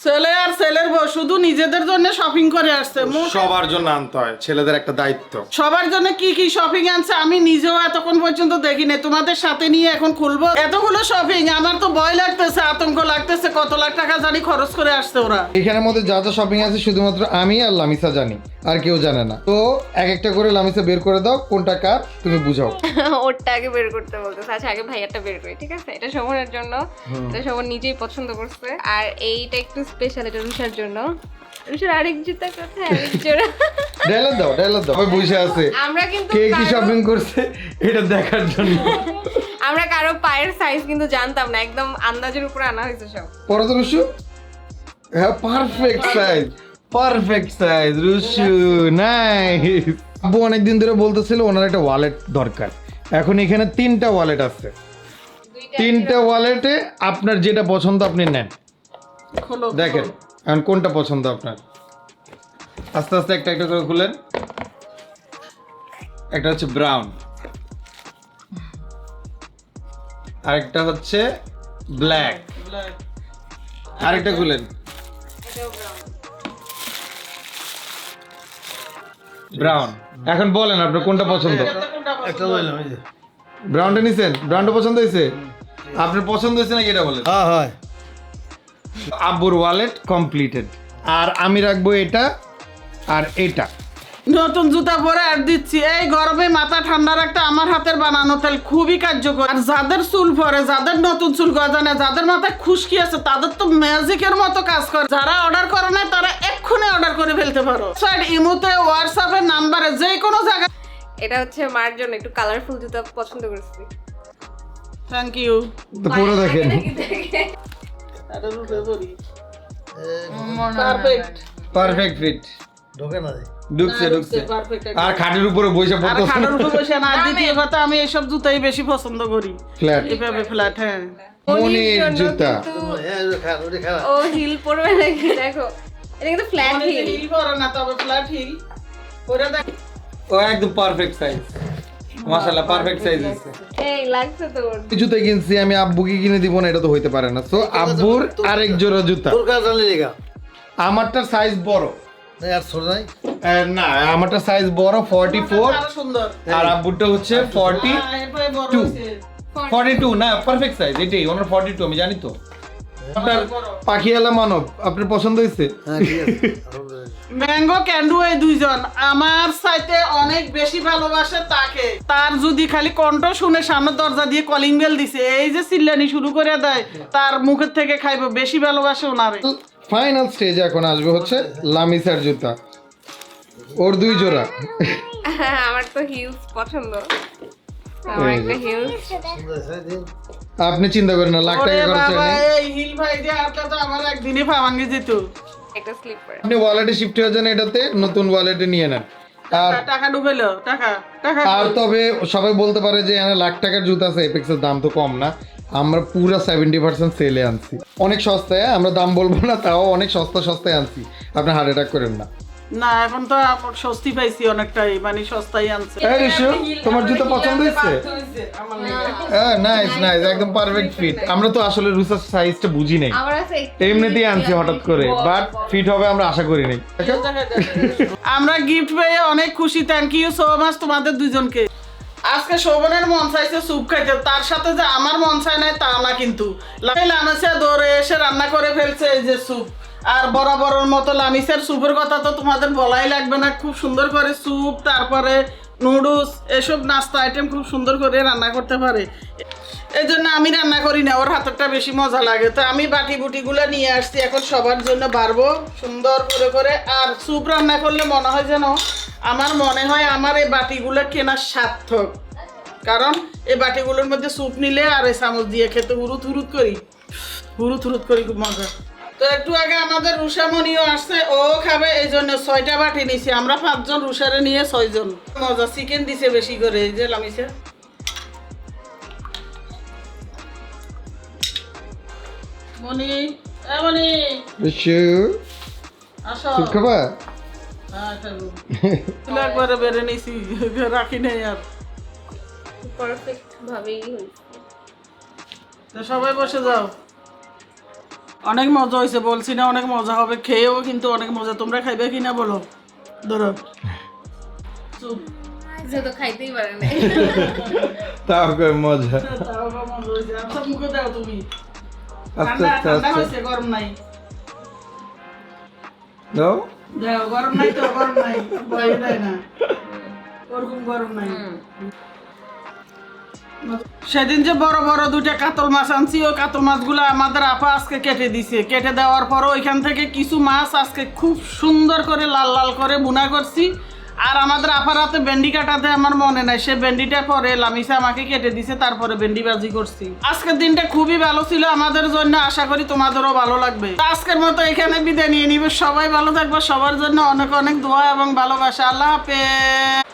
ছেলে আর ছেলের বউ শুধু নিজেদের জন্য শপিং করে আসছে। সবার জন্য আনতে হয় ছেলেদের একটা দায়িত্ব। সবার জন্য কি কি শপিং আনছে আমি নিজেও এতক্ষণ পর্যন্ত দেখিনি। তোমাদের সাথে নিয়ে এখন খুলবো। এতগুলো শপিং আমার তো ভয় লাগতেছে আতঙ্ক লাগতেছে কত লাখ টাকা জানি খরচ করে আসছে ওরা। এখানের মধ্যে যা যা শপিং আছে শুধুমাত্র আমি আর লামিসা জানি আর কেউ জানে না। তো এক একটা করে লামিসা বের করে দাও কোনটা কার তুমি বুঝাও। ওরটা আগে বের করতে বলতেছে। আচ্ছা আগে ভাইয়ারটা বের করি ঠিক আছে? এটা সমরের জন্য। সমর নিজেই পছন্দ করছে। আর এইটা একটু স্পেশাল এটা রুষার জন্য। রুষার আরেক জুতা কোথায়? আরেক জোড়া। ডায়লগ দাও ডায়লগ দাও বসে আছে। আমরা কিন্তু কে কি শপিং করছে এটা দেখার জন্য। আমরা কারও পায়ের সাইজ কিন্তু জানতাম না একদম আন্দাজের উপরে আনা হয়েছে সব। পরে তো রুশু হ্যাঁ perfect size perfect size Rushu nice আব্বু অনেকদিন ধরে বলতেছিল ওনার একটা ওয়ালেট দরকার। এখন এখানে তিনটা ওয়ালেট আছে। তিনটা ওয়ালেটে আপনার যেটা পছন্দ আপনি নেন। খোলো দেখেন এখন কোনটা পছন্দ আপনার? আস্তে আস্তে একটা একটা করে খুলেন। একটা হচ্ছে ব্রাউন। আরেকটা হচ্ছে ব্ল্যাক। আরেকটা খুলেন। ব্রাউন। এখন বলেন আপনার কোনটা পছন্দ? একটা লইলাম এই যে। ব্রাউনটা নিছেন? ব্রাউনটা পছন্দ হয়েছে? আপনার পছন্দ হয়েছে নাকি এটা বলেন? হ্যাঁ হয়। আব্বুর ওয়ালেট কমপ্লিটেড আর আমি রাখব এটা আর এটা। নতুন জুতা পরে আর দিচ্ছি। এই গরমে মাথা ঠান্ডা রাখতে আমার হাতের বানানো তেল খুবই কার্যকর। আর যাদের চুল পরে যাদের নতুন চুল গজানে যাদের মাথায় খুশকি আছে তাদের তো ম্যাজিকের মতো কাজ করে। যারা অর্ডার করে না তারা এক্ষুনি অর্ডার করে ফেলতে পারো। সাইড ইমোতে হোয়াটসঅ্যাপের নাম্বারে যে কোনো জায়গায় এটা হচ্ছে মার জন্য একটু কালারফুল জুতা পছন্দ করছি। থ্যাংক ইউ তো পুরো দেখেন। পারফেক্ট পারফেক্ট ফিট ঢোকে না ঢুকছে ঢুকছে। আর খাটের উপরে বসে আর খাটের উপর বসে না দ্বিতীয় কথা আমি এইসব জুতাই বেশি পছন্দ করি। ফ্ল্যাট এভাবে ফ্ল্যাট হ্যাঁ। মনির জুতা। ও হিল পরবে নাকি দেখো। এটা কিন্তু ফ্ল্যাট হিল হিল পরে না তবে ফ্ল্যাট হিল পরে দেখ। ও একদম পারফেক্ট সাইজ মাশাআল্লাহ পারফেক্ট সাইজ আছে। এই লাগছে তোর জুতা কিনছি আমি আব্বুকে কিনে দিব না এটা তো হইতে পারে না। সো আব্বুর আরেক জোড়া জুতা। তোর আমারটার সাইজ বড়। না আর ছোট নাই? না আমারটা সাইজ বড় 44 আরও সুন্দর। আর আব্বুরটা হচ্ছে 40 হ্যাঁ, এরপরে বড় 42 না পারফেক্ট সাইজ এটাই ওনার 42 আমি জানি তো। আপনার পাখিয়ালা মানব আপনার পছন্দ হয়েছে হ্যাঁ ঠিক আছে। আলহামদুলিল্লাহ। ম্যাঙ্গো ক্যান্ডু এই দুইজন আমার সাইতে অনেক বেশি ভালোবাসে তাকে। তার যদি খালি কণ্ঠ শুনে সামনের দরজা দিয়ে কলিং বেল দিছে এই যে চিল্লানি শুরু করে দেয় তার মুখের থেকে খাইবো বেশি ভালোবাসে ওনারে। ফাইনাল স্টেজে এখন আসবে হচ্ছে লামিসার জুতা। ওর দুই জোড়া। আমার তো হিলস পছন্দ। আমার একটা দিন। আপনি চিন্তা করেন না লাখ টাকা খরচ হয়নি এই হিল ভাই দিয়ে আটটা তো আমার একদিনই ফাওয়াঙ্গি যেত। একটা স্লিপার আপনি ওয়ালেটে শিফট হয়ে যান এটাতে নতুন ওয়ালেটে নিয়ে নেন। আর টাকা ডুবেলো টাকা টাকা আর তবে সবাই বলতে পারে যে এখানে লাখ টাকার জুতা আছে এপেক্সের দাম তো কম না। আমরা পুরো সেভেন্টি পার্সেন্ট সেলে আনছি। অনেক সস্তায় আমরা দাম বলব না তাও অনেক সস্তা সস্তায় আনছি। আপনি হার্ট অ্যাটাক করেন না। না এখন তো স্বস্তি পাইছি অনেকটাই মানে সস্তায় আনছে। এই তোমার জুতো পছন্দ হয়েছে? হ্যাঁ নাইস নাইস একদম পারফেক্ট ফিট আমরা তো আসলে রুসার সাইজটা বুঝি নাই। এমনিতেই আনছি হঠাৎ করে বাট ফিট হবে আমরা আশা করি নাই। আমরা গিফট পেয়ে অনেক খুশি থ্যাংক ইউ সো মাচ তোমাদের দুজনকে। আজকে শোভনের মন চাইছে স্যুপ খাইতে তার সাথে যে আমার মন চাই নাই তা না কিন্তু। লামিসা দৌড়ে এসে রান্না করে ফেলছে এই যে স্যুপ আর বরাবরের মতো লামিসের স্যুপের কথা তো তোমাদের বলাই লাগবে না। খুব সুন্দর করে স্যুপ তারপরে নুডলস, এসব নাস্তা আইটেম খুব সুন্দর করে রান্না করতে পারে। এই জন্য আমি রান্না করি না, ওর হাতেরটা বেশি মজা লাগে। তো আমি বাটি বুটিগুলো নিয়ে আসছি, এখন সবার জন্য বাড়বো সুন্দর করে করে। আর স্যুপ রান্না করলে মনে হয় যেন আমার মনে হয় আমার এই বাটিগুলো কেনার সার্থক। কারণ এই বাটিগুলোর মধ্যে স্যুপ নিলে আর এই চামচ দিয়ে খেতে হুরুত হুরুত করি। হুরুত হুরুত করি খুব মজা। তো একটু আগে আমাদের রুষামণিও আসছে ও খাবে এই জন্য ছয়টা বাটি নিছি। আমরা পাঁচজন রুষারে নিয়ে ছয়জন। মজা চিকেন দিছে বেশি করে এই যে লামিছে। মনি এ মনি আসো। খাবা? হ্যাঁ খাব। একবারে বেড়ে নিছি রাখি নাই আর। পারফেক্ট ভাবেই হয়েছে। তো সবাই বসে যাও। অনেক মজা হয়েছে বলছি না অনেক মজা হবে খেয়েও কিন্তু অনেক মজা। তোমরা খাইবে কিনা বলো? ধরো। তো খাইতেই পারে না। তাও কই মজা। তাও মজা হয়েছে। আচ্ছা, মুখে দাও তুমি। আস্তে ঠান্ডা ঠান্ডা হয়েছে গরম নাই। দাও। দাও গরম নাই তো গরম নাই। ভয় দেয় না। ওরকম গরম নাই। সেদিন যে বড় বড় দুইটা কাতল মাছ আনছি, ওই কাতল মাছগুলো আমাদের আপা আজকে কেটে দিছে। কেটে দেওয়ার পর ওইখান থেকে কিছু মাছ আজকে খুব সুন্দর করে লাল লাল করে বুনা করছি। আর আমাদের আপার হাতে ভেন্ডি কাটাতে আমার মনে নাই, সে ভেন্ডিটা পরে লামিসা আমাকে কেটে দিছে, তারপরে ভেন্ডি বাজি করছি। আজকের দিনটা খুবই ভালো ছিল, আমাদের জন্য আশা করি তোমাদেরও ভালো লাগবে। আজকের মতো এখানে বিদায় নিয়ে নিবে। সবাই ভালো থাকবে, সবার জন্য অনেক অনেক দোয়া এবং ভালোবাসা। আল্লাহ হাফেজ।